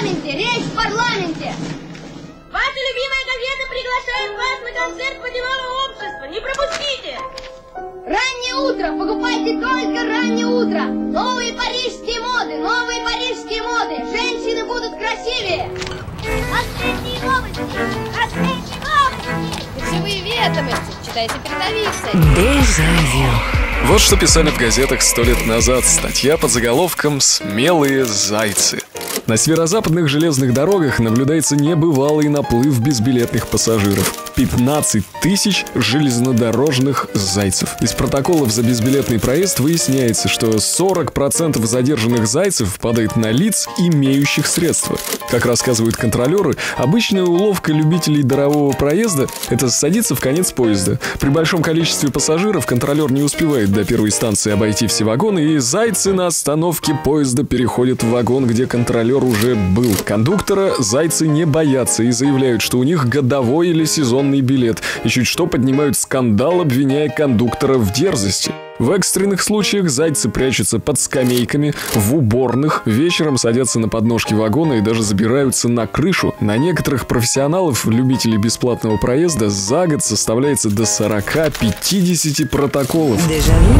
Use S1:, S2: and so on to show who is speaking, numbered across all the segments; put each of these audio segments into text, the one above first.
S1: парламенте! Речь в парламенте!
S2: Ваша любимая газета приглашает вас на концерт Подевого общества. Не пропустите!
S1: Раннее утро! Покупайте только раннее утро! Новые парижские моды! Новые парижские моды! Женщины будут красивее!
S3: Последние новости! Последние новости!
S4: Живые ведомости! Читайте передовицы!
S5: Дежавю.
S6: Вот что писали в газетах сто лет назад. Статья под заголовком «Смелые зайцы». На северо-западных железных дорогах наблюдается небывалый наплыв безбилетных пассажиров. 15 тысяч железнодорожных зайцев. Из протоколов за безбилетный проезд выясняется, что 40% задержанных зайцев падает на лиц, имеющих средства. Как рассказывают контролеры, обычная уловка любителей дарового проезда – это садиться в конец поезда. При большом количестве пассажиров контролер не успевает до первой станции обойти все вагоны, и зайцы на остановке поезда переходят в вагон, где контролер уже был. Кондуктора зайцы не боятся и заявляют, что у них годовой или сезонный билет, и чуть что поднимают скандал, обвиняя кондуктора в дерзости. В экстренных случаях зайцы прячутся под скамейками, в уборных, вечером садятся на подножки вагона и даже забираются на крышу. На некоторых профессионалов, любителей бесплатного проезда, за год составляется до 40-50 протоколов.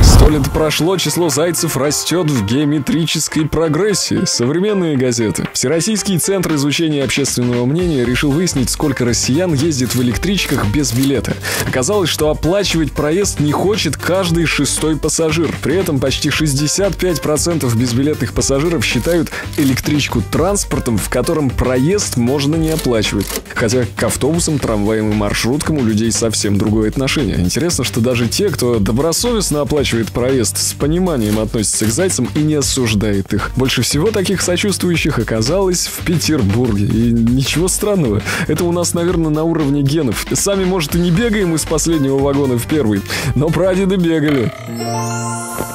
S6: Сто лет прошло, число зайцев растет в геометрической прогрессии. Современные газеты. Всероссийский центр изучения общественного мнения решил выяснить, сколько россиян ездит в электричках без билета. Оказалось, что оплачивать проезд не хочет каждый шестой пассажир. При этом почти 65% безбилетных пассажиров считают электричку транспортом, в котором проезд можно не оплачивать. Хотя к автобусам, трамваям и маршруткам у людей совсем другое отношение. Интересно, что даже те, кто добросовестно оплачивает проезд, с пониманием относится к зайцам и не осуждает их. Больше всего таких сочувствующих оказалось в Петербурге. И ничего странного. Это у нас, наверное, на уровне генов. Сами, может, и не бегаем из последнего вагона в первый, но прадеды бегали. Música